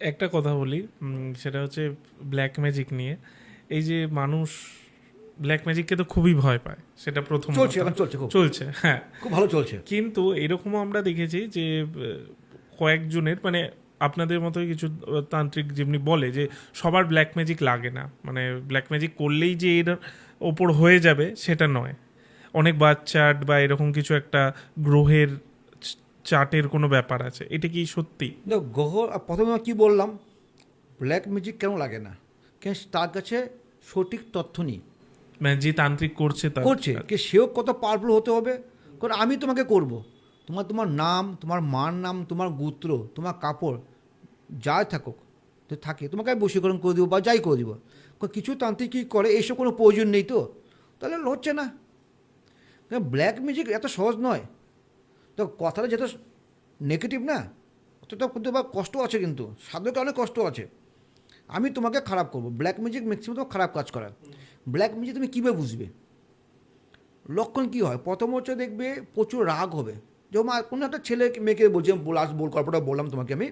একটা কথা বলি সেটা হচ্ছে ব্ল্যাক ম্যাজিক নিয়ে। এই যে মানুষ ব্ল্যাক ম্যাজিককে তো খুবই ভয় পায় সেটা প্রথম চলছে চলছে চলছে হ্যাঁ। খুব ভালো চলছে। কিন্তু এরকমও আমরা দেখেছি যে কয়েকজনের মানে আপনাদের মতোই কিছু তান্ত্রিক যেমনি বলে যে সবার ব্ল্যাক ম্যাজিক লাগে না। মানে ব্ল্যাক ম্যাজিক করলেই যে এর ওপর হয়ে যাবে সেটা নয়। অনেক বাচ্চাট বা এরকম কিছু একটা গ্রহের চার্টের কোনো ব্যাপার আছে? এটা কি সত্যি? দেখো গ্রহ প্রথমে কি বললাম? ব্ল্যাক মিউজিক কেন লাগে না? কেন তার কাছে সঠিক তথ্য নেই? মানে যে তান্ত্রিক করছে তার করছে কে সেও কত পাওয়ারফুল হতে হবে? কারণ আমি তোমাকে করব। তোমার তোমার নাম তোমার মার নাম তোমার গোত্র তোমার কাপড় যাই থাকুক তো থাকে তোমাকে আমি বশীকরণ করে দিব বা যাই করে দিব। কিছু তান্ত্রিক কী করে এইসব কোনো প্রয়োজন নেই তো? তাহলে হচ্ছে না। ব্ল্যাক মিউজিক এত সহজ নয়। তো কথাটা যেটা নেগেটিভ না অতটা কিন্তু বা কষ্ট আছে কিন্তু সাধকের অনেক কষ্ট আছে। আমি তোমাকে খারাপ করব ব্ল্যাক ম্যাজিক ম্যাক্সিমাম তোমার খারাপ কাজ করার। ব্ল্যাক ম্যাজিক তুমি কীভাবে বুঝবে? লক্ষণ কী হয়? প্রথম হচ্ছে দেখবে প্রচুর রাগ হবে। যেমন কোনো একটা ছেলে মেয়েকে বলছি লাস্ট বল, গল্পটা বললাম তোমাকে আমি।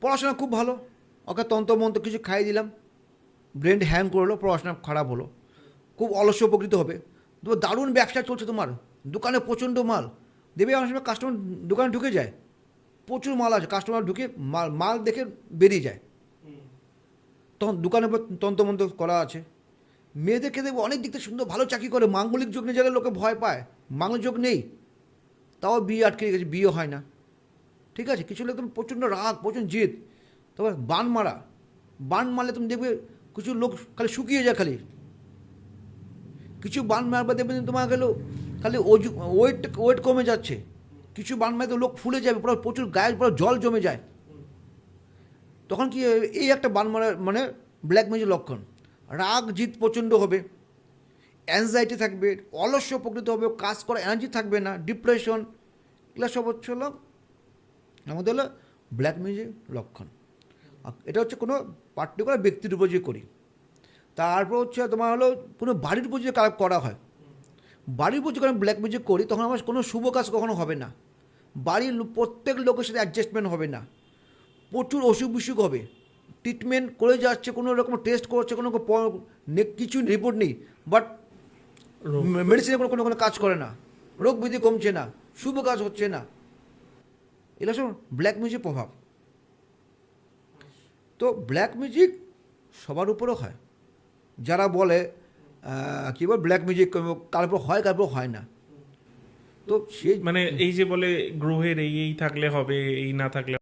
পড়াশোনা খুব ভালো, ওকে তন্ত্র মন্ত্র কিছু খাইয়ে দিলাম। ব্রেন হ্যাং করল, পড়াশোনা খারাপ হলো। খুব অলস্য উপকৃত হবে। তো দারুণ ব্যবসা চলছে তোমার। দোকানে প্রচণ্ড মাল। দেবে অনেক সময় কাস্টমার দোকানে ঢুকে যায়। প্রচুর মাল আছে কাস্টমার ঢুকে মাল মাল দেখে বেরিয়ে যায়। তখন দোকানে তন্ত্রমন্ত্র করা আছে। মেয়েদেরকে দেখব অনেক দিক থেকে সুন্দর, ভালো চাকরি করে, মাঙ্গলিক যোগ নিয়ে গেলে লোকে ভয় পায়, মাঙ্গলিক যোগ নেই। তাও বিয়ে আটকে গেছে বিয়ে হয় না। ঠিক আছে, কিছু লোক একদম প্রচণ্ড রাগ, প্রচণ্ড জেদ। তারপর বান মারা। বান মারলে তুমি দেখবে কিছু লোক খালি শুকিয়ে যায় খালি। কিছু বান মারবা দেখবে তোমার গেল খালি ওয়েট ওয়েট কমে যাচ্ছে। কিছু বান মারতে লোক ফুলে যাবে, পুরো প্রচুর গায়ে পুরো জল জমে যায়। তখন কি? এই একটা বান মারার মানে ব্ল্যাক ম্যাজিক লক্ষণ। রাগ জিত প্রচণ্ড হবে অ্যাংজাইটি থাকবে অলস্য প্রকৃত হবে, কাজ করা এনার্জি থাকবে না ডিপ্রেশন এগুলো সব হচ্ছে হলো, আমাদের হলো ব্ল্যাক ম্যাজিক লক্ষণ। এটা হচ্ছে কোনো পার্টিকুলার ব্যক্তির উপর যে করি। তারপর হচ্ছে তোমার হলো কোনো বাড়ির উপর যে করা হয় বাড়ির উপর যখন ব্ল্যাক মিউজিক করি তখন আমার কোনো শুভ কাজ কখনো হবে না। বাড়ির প্রত্যেক লোকের সাথে অ্যাডজাস্টমেন্ট হবে না। প্রচুর অসুখ বিসুখ হবে। ট্রিটমেন্ট করে যাচ্ছে কোনো রকম টেস্ট করছে কোনো কিছু রিপোর্ট নেই। বাট। মেডিসিনে কোনো কোনো কোনো কাজ করে না। রোগ বৃদ্ধি কমছে না শুভ কাজ হচ্ছে না। এগুলো সব ব্ল্যাক মিউজিক প্রভাব। তো ব্ল্যাক মিউজিক সবার উপরও হয়। যারা বলে কী বল ব্ল্যাক মিউজিক কারোর হয় কারোর হয় না। তো সে মানে এই যে বলে গ্রহের এই এই থাকলে হবে, এই না থাকলে